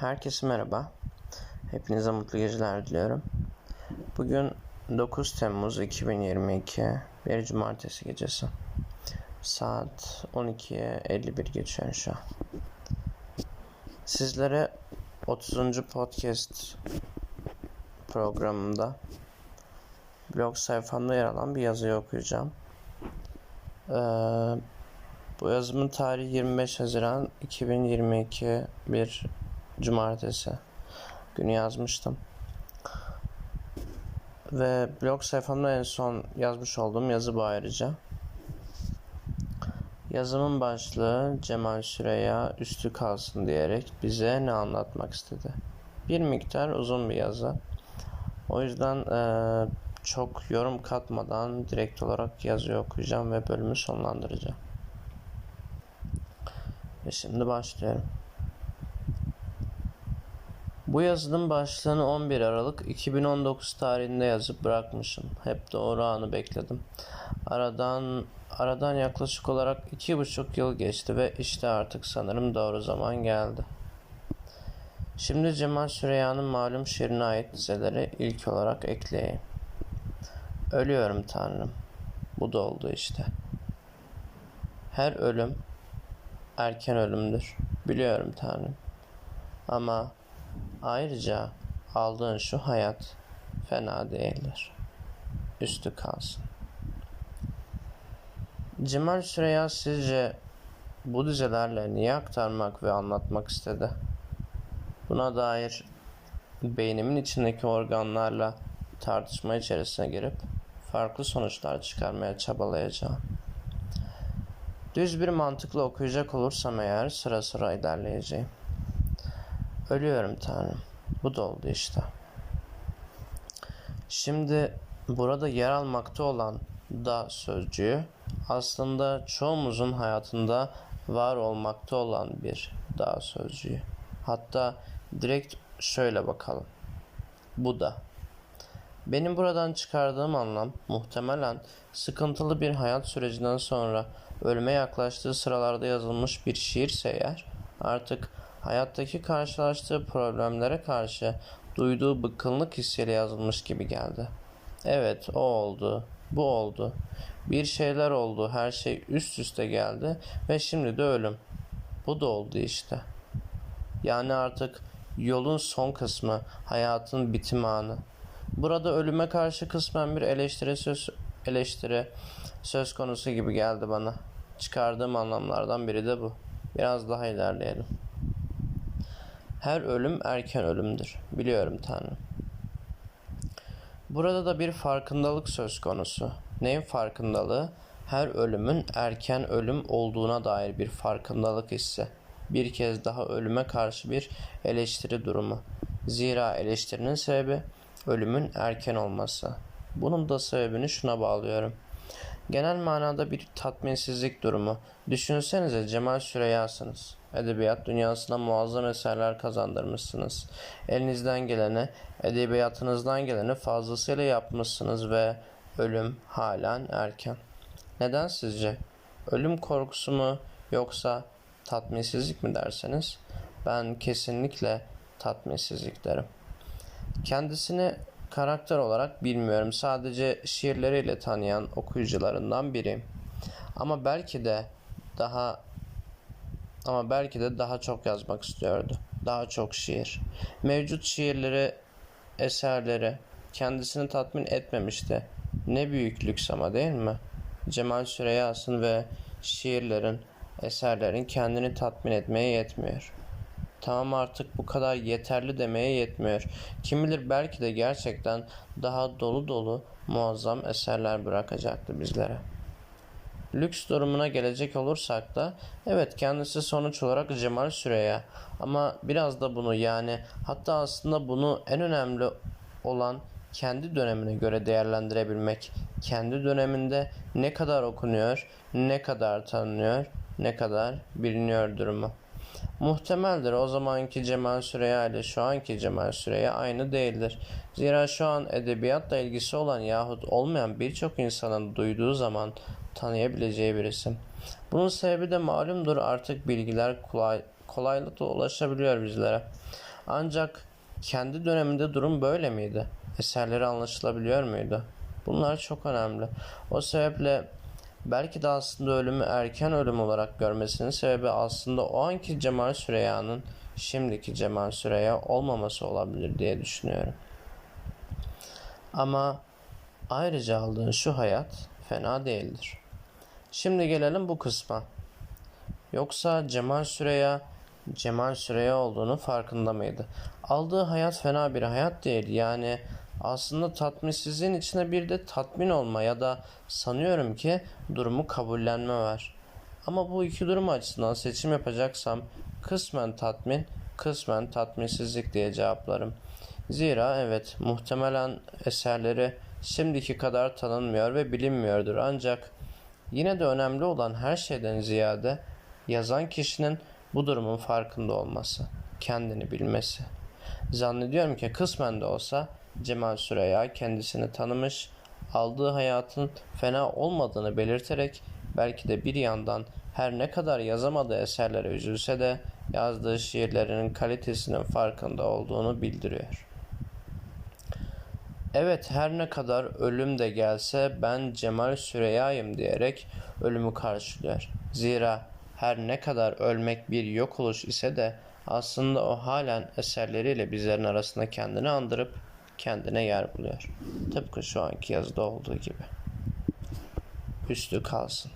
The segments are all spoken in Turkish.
Herkese merhaba. Hepinize mutlu geceler diliyorum. Bugün 9 Temmuz 2022 bir cumartesi gecesi. Saat 12'ye 51 geçiyor şu an. Sizlere 30. podcast programında blog sayfamda yer alan bir yazıyı okuyacağım. Ee, bu yazımın tarihi 25 Haziran 2022 bir cumartesi günü yazmıştım. Ve blog sayfamda en son yazmış olduğum yazı bu ayrıca. Yazımın başlığı Cemal Süreya üstü kalsın diyerek bize ne anlatmak istedi. Bir miktar uzun bir yazı. O yüzden e, çok yorum katmadan direkt olarak yazıyı okuyacağım ve bölümü sonlandıracağım. Ve şimdi başlıyorum. Bu yazının başlığını 11 Aralık 2019 tarihinde yazıp bırakmışım. Hep doğru anı bekledim. Aradan aradan yaklaşık olarak iki buçuk yıl geçti ve işte artık sanırım doğru zaman geldi. Şimdi Cemal Süreyya'nın malum şiirine ait dizeleri ilk olarak ekleyeyim. Ölüyorum Tanrım. Bu da oldu işte. Her ölüm erken ölümdür. Biliyorum Tanrım. Ama Ayrıca aldığın şu hayat fena değildir. Üstü kalsın. Cemal Süreya sizce bu dizelerle niye aktarmak ve anlatmak istedi? Buna dair beynimin içindeki organlarla tartışma içerisine girip farklı sonuçlar çıkarmaya çabalayacağım. Düz bir mantıkla okuyacak olursam eğer sıra sıra ilerleyeceğim. Ölüyorum Tanrım. Bu da oldu işte. Şimdi burada yer almakta olan da sözcüğü aslında çoğumuzun hayatında var olmakta olan bir da sözcüğü. Hatta direkt şöyle bakalım. Bu da. Benim buradan çıkardığım anlam muhtemelen sıkıntılı bir hayat sürecinden sonra ölüme yaklaştığı sıralarda yazılmış bir şiirse eğer artık hayattaki karşılaştığı problemlere karşı duyduğu bıkkınlık hissiyle yazılmış gibi geldi. Evet, o oldu, bu oldu. Bir şeyler oldu, her şey üst üste geldi ve şimdi de ölüm. Bu da oldu işte. Yani artık yolun son kısmı, hayatın bitim anı. Burada ölüme karşı kısmen bir eleştiri söz, eleştiri söz konusu gibi geldi bana. Çıkardığım anlamlardan biri de bu. Biraz daha ilerleyelim. Her ölüm erken ölümdür. Biliyorum Tanrım. Burada da bir farkındalık söz konusu. Neyin farkındalığı? Her ölümün erken ölüm olduğuna dair bir farkındalık hissi. Bir kez daha ölüme karşı bir eleştiri durumu. Zira eleştirinin sebebi ölümün erken olması. Bunun da sebebini şuna bağlıyorum. Genel manada bir tatminsizlik durumu. Düşünsenize Cemal Süreyya'sınız. Edebiyat dünyasına muazzam eserler kazandırmışsınız. Elinizden geleni, edebiyatınızdan geleni fazlasıyla yapmışsınız ve ölüm halen erken. Neden sizce? Ölüm korkusu mu yoksa tatminsizlik mi derseniz ben kesinlikle tatminsizlik derim. Kendisini karakter olarak bilmiyorum. Sadece şiirleriyle tanıyan okuyucularından biriyim. Ama belki de daha ama belki de daha çok yazmak istiyordu. Daha çok şiir. Mevcut şiirleri, eserleri kendisini tatmin etmemişti. Ne büyük lüks ama değil mi? Cemal Süreyya'sın ve şiirlerin, eserlerin kendini tatmin etmeye yetmiyor. Tamam artık bu kadar yeterli demeye yetmiyor. Kim bilir belki de gerçekten daha dolu dolu muazzam eserler bırakacaktı bizlere.'' Lüks durumuna gelecek olursak da evet kendisi sonuç olarak Cemal Süreya ama biraz da bunu yani hatta aslında bunu en önemli olan kendi dönemine göre değerlendirebilmek. Kendi döneminde ne kadar okunuyor, ne kadar tanınıyor, ne kadar biliniyor durumu. Muhtemeldir o zamanki Cemal Süreya ile şu anki Cemal Süreya aynı değildir. Zira şu an edebiyatla ilgisi olan yahut olmayan birçok insanın duyduğu zaman tanıyabileceği bir isim. Bunun sebebi de malumdur artık bilgiler kolay, kolaylıkla ulaşabiliyor bizlere. Ancak kendi döneminde durum böyle miydi? Eserleri anlaşılabiliyor muydu? Bunlar çok önemli. O sebeple belki de aslında ölümü erken ölüm olarak görmesinin sebebi aslında o anki Cemal Süreyya'nın şimdiki Cemal Süreyya olmaması olabilir diye düşünüyorum. Ama ayrıca aldığın şu hayat fena değildir. Şimdi gelelim bu kısma. Yoksa Cemal Süreya Cemal Süreya olduğunu farkında mıydı? Aldığı hayat fena bir hayat değil. Yani aslında tatminsizliğin içine bir de tatmin olma ya da sanıyorum ki durumu kabullenme var. Ama bu iki durum açısından seçim yapacaksam kısmen tatmin, kısmen tatminsizlik diye cevaplarım. Zira evet muhtemelen eserleri şimdiki kadar tanınmıyor ve bilinmiyordur ancak yine de önemli olan her şeyden ziyade yazan kişinin bu durumun farkında olması, kendini bilmesi. Zannediyorum ki kısmen de olsa Cemal Süreya kendisini tanımış, aldığı hayatın fena olmadığını belirterek belki de bir yandan her ne kadar yazamadığı eserlere üzülse de yazdığı şiirlerinin kalitesinin farkında olduğunu bildiriyor. Evet her ne kadar ölüm de gelse ben Cemal Süreya'yım diyerek ölümü karşılıyor. Zira her ne kadar ölmek bir yok oluş ise de aslında o halen eserleriyle bizlerin arasında kendini andırıp kendine yer buluyor. Tıpkı şu anki yazıda olduğu gibi. Üstü kalsın.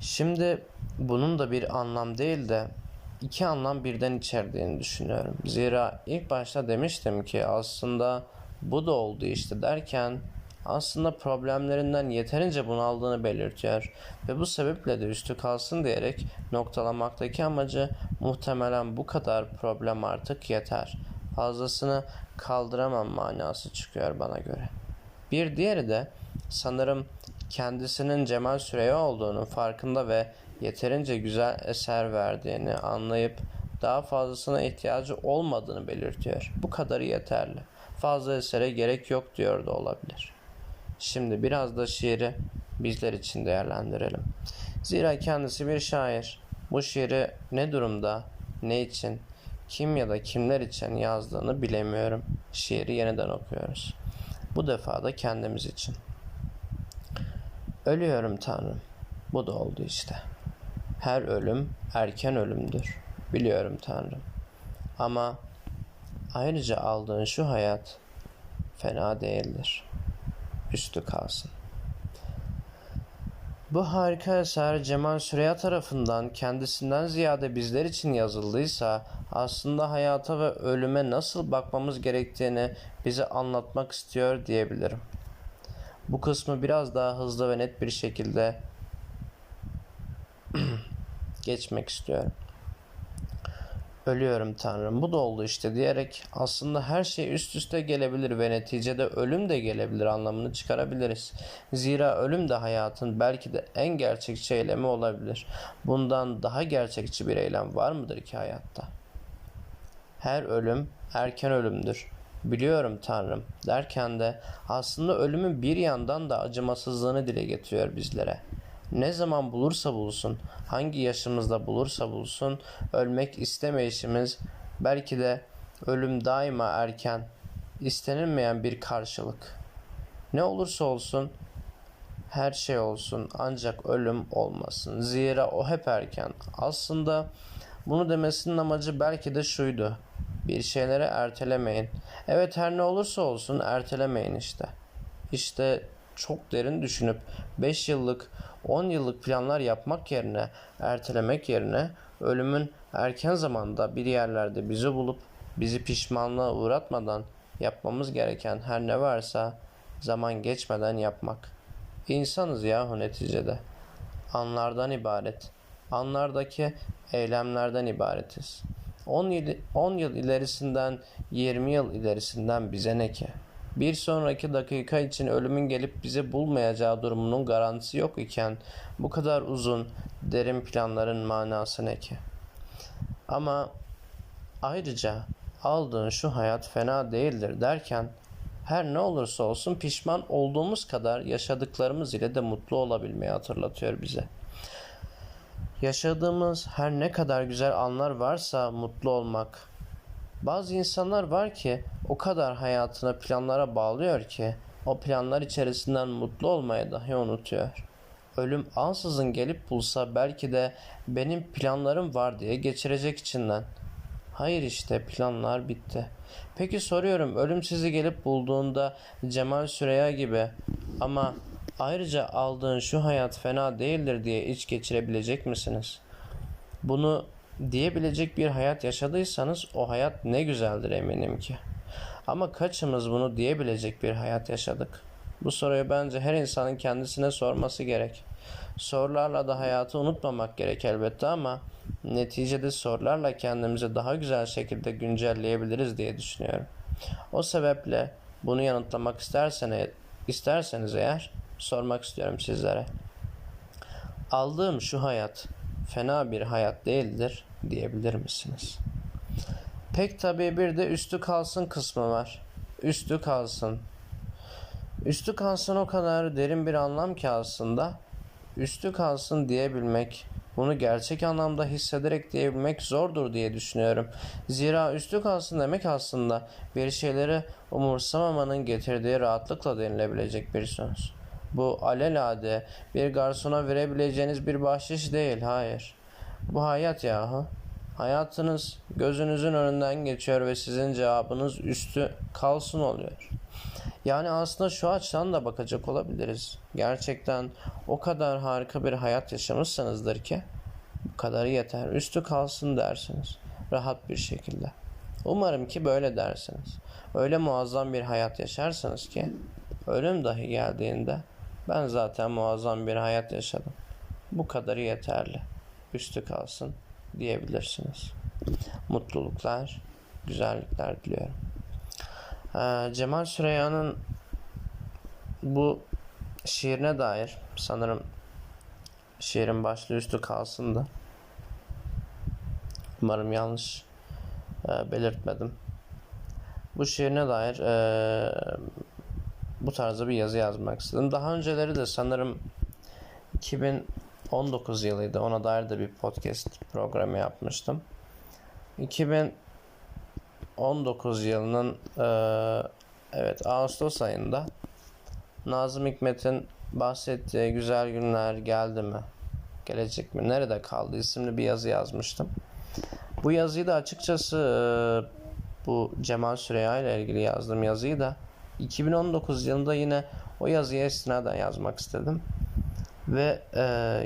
Şimdi bunun da bir anlam değil de iki anlam birden içerdiğini düşünüyorum. Zira ilk başta demiştim ki aslında bu da oldu işte derken aslında problemlerinden yeterince bunaldığını belirtiyor ve bu sebeple de üstü kalsın diyerek noktalamaktaki amacı muhtemelen bu kadar problem artık yeter. Fazlasını kaldıramam manası çıkıyor bana göre. Bir diğeri de sanırım kendisinin Cemal Süreya olduğunu farkında ve yeterince güzel eser verdiğini anlayıp daha fazlasına ihtiyacı olmadığını belirtiyor. Bu kadarı yeterli. Fazla esere gerek yok diyor da olabilir. Şimdi biraz da şiiri bizler için değerlendirelim. Zira kendisi bir şair. Bu şiiri ne durumda, ne için, kim ya da kimler için yazdığını bilemiyorum. Şiiri yeniden okuyoruz. Bu defa da kendimiz için. Ölüyorum Tanrım. Bu da oldu işte. Her ölüm erken ölümdür. Biliyorum Tanrım. Ama ayrıca aldığın şu hayat fena değildir. Üstü kalsın. Bu harika eser Cemal Süreya tarafından kendisinden ziyade bizler için yazıldıysa aslında hayata ve ölüme nasıl bakmamız gerektiğini bize anlatmak istiyor diyebilirim. Bu kısmı biraz daha hızlı ve net bir şekilde geçmek istiyorum. Ölüyorum Tanrım bu da oldu işte diyerek aslında her şey üst üste gelebilir ve neticede ölüm de gelebilir anlamını çıkarabiliriz. Zira ölüm de hayatın belki de en gerçekçi eylemi olabilir. Bundan daha gerçekçi bir eylem var mıdır ki hayatta? Her ölüm erken ölümdür. Biliyorum Tanrım derken de aslında ölümün bir yandan da acımasızlığını dile getiriyor bizlere. Ne zaman bulursa bulsun, hangi yaşımızda bulursa bulsun, ölmek istemeyişimiz belki de ölüm daima erken, istenilmeyen bir karşılık. Ne olursa olsun, her şey olsun ancak ölüm olmasın. Zira o hep erken. Aslında bunu demesinin amacı belki de şuydu. Bir şeyleri ertelemeyin. Evet her ne olursa olsun ertelemeyin işte. İşte çok derin düşünüp 5 yıllık 10 yıllık planlar yapmak yerine ertelemek yerine ölümün erken zamanda bir yerlerde bizi bulup bizi pişmanlığa uğratmadan yapmamız gereken her ne varsa zaman geçmeden yapmak. İnsanız yahu neticede. Anlardan ibaret. Anlardaki eylemlerden ibaretiz. 10 yıl, 10 yıl ilerisinden 20 yıl ilerisinden bize ne ki? Bir sonraki dakika için ölümün gelip bizi bulmayacağı durumunun garantisi yok iken bu kadar uzun, derin planların manası ne ki? Ama ayrıca aldığın şu hayat fena değildir derken her ne olursa olsun pişman olduğumuz kadar yaşadıklarımız ile de mutlu olabilmeyi hatırlatıyor bize. Yaşadığımız her ne kadar güzel anlar varsa mutlu olmak, Bazı insanlar var ki o kadar hayatını planlara bağlıyor ki o planlar içerisinden mutlu olmayı dahi unutuyor. Ölüm ansızın gelip bulsa belki de benim planlarım var diye geçirecek içinden. Hayır işte planlar bitti. Peki soruyorum ölüm sizi gelip bulduğunda Cemal Süreya gibi ama ayrıca aldığın şu hayat fena değildir diye iç geçirebilecek misiniz? Bunu diyebilecek bir hayat yaşadıysanız o hayat ne güzeldir eminim ki. Ama kaçımız bunu diyebilecek bir hayat yaşadık? Bu soruyu bence her insanın kendisine sorması gerek. Sorularla da hayatı unutmamak gerek elbette ama neticede sorularla kendimizi daha güzel şekilde güncelleyebiliriz diye düşünüyorum. O sebeple bunu yanıtlamak isterseniz, isterseniz eğer sormak istiyorum sizlere. Aldığım şu hayat fena bir hayat değildir diyebilir misiniz? Pek tabii bir de üstü kalsın kısmı var. Üstü kalsın. Üstü kalsın o kadar derin bir anlam ki aslında. Üstü kalsın diyebilmek, bunu gerçek anlamda hissederek diyebilmek zordur diye düşünüyorum. Zira üstü kalsın demek aslında bir şeyleri umursamamanın getirdiği rahatlıkla denilebilecek bir söz. Bu alelade bir garsona verebileceğiniz bir bahşiş değil, hayır. Bu hayat yahu. Hayatınız gözünüzün önünden geçiyor ve sizin cevabınız üstü kalsın oluyor. Yani aslında şu açıdan da bakacak olabiliriz. Gerçekten o kadar harika bir hayat yaşamışsınızdır ki bu kadarı yeter. Üstü kalsın dersiniz. Rahat bir şekilde. Umarım ki böyle dersiniz. Öyle muazzam bir hayat yaşarsınız ki ölüm dahi geldiğinde ben zaten muazzam bir hayat yaşadım. Bu kadarı yeterli. Üstü kalsın diyebilirsiniz. Mutluluklar, güzellikler diliyorum. Ee, Cemal Süreyya'nın bu şiirine dair sanırım şiirin başlığı üstü kalsın da umarım yanlış e, belirtmedim. Bu şiirine dair e, bu tarzda bir yazı yazmak istedim. Daha önceleri de sanırım 2019 yılıydı. Ona dair de bir podcast programı yapmıştım. 2019 yılının e, evet Ağustos ayında Nazım Hikmet'in bahsettiği güzel günler geldi mi? Gelecek mi? Nerede kaldı? isimli bir yazı yazmıştım. Bu yazıyı da açıkçası e, bu Cemal Süreya ile ilgili yazdığım yazıyı da 2019 yılında yine o yazıya istinaden yazmak istedim. Ve e,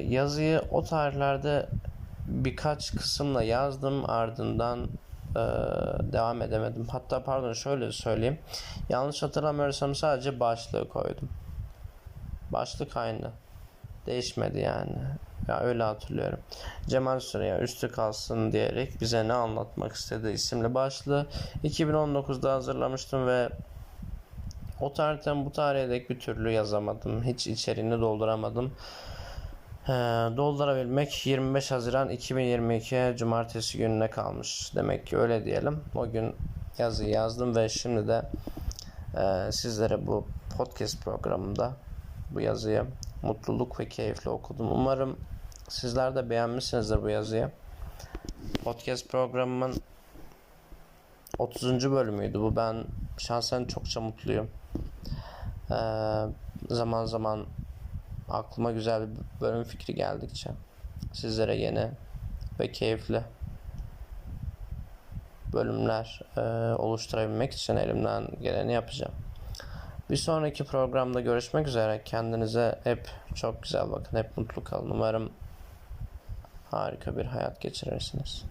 yazıyı o tarihlerde birkaç kısımla yazdım ardından e, devam edemedim. Hatta pardon şöyle söyleyeyim. Yanlış hatırlamıyorsam sadece başlığı koydum. Başlık aynı. Değişmedi yani. Ya öyle hatırlıyorum. Cemal Süreya üstü kalsın diyerek bize ne anlatmak istedi isimli başlığı 2019'da hazırlamıştım ve o tarihten bu tarihe dek bir türlü yazamadım. Hiç içeriğini dolduramadım. Ee, doldurabilmek 25 Haziran 2022 Cumartesi gününe kalmış. Demek ki öyle diyelim. O gün yazıyı yazdım ve şimdi de e, sizlere bu podcast programında bu yazıyı mutluluk ve keyifle okudum. Umarım sizler de beğenmişsinizdir bu yazıyı. Podcast programımın 30. bölümüydü bu. Ben şahsen çokça mutluyum. Ee, zaman zaman aklıma güzel bir bölüm fikri geldikçe sizlere yeni ve keyifli bölümler e, oluşturabilmek için elimden geleni yapacağım. Bir sonraki programda görüşmek üzere. Kendinize hep çok güzel bakın. Hep mutlu kalın. Umarım harika bir hayat geçirirsiniz.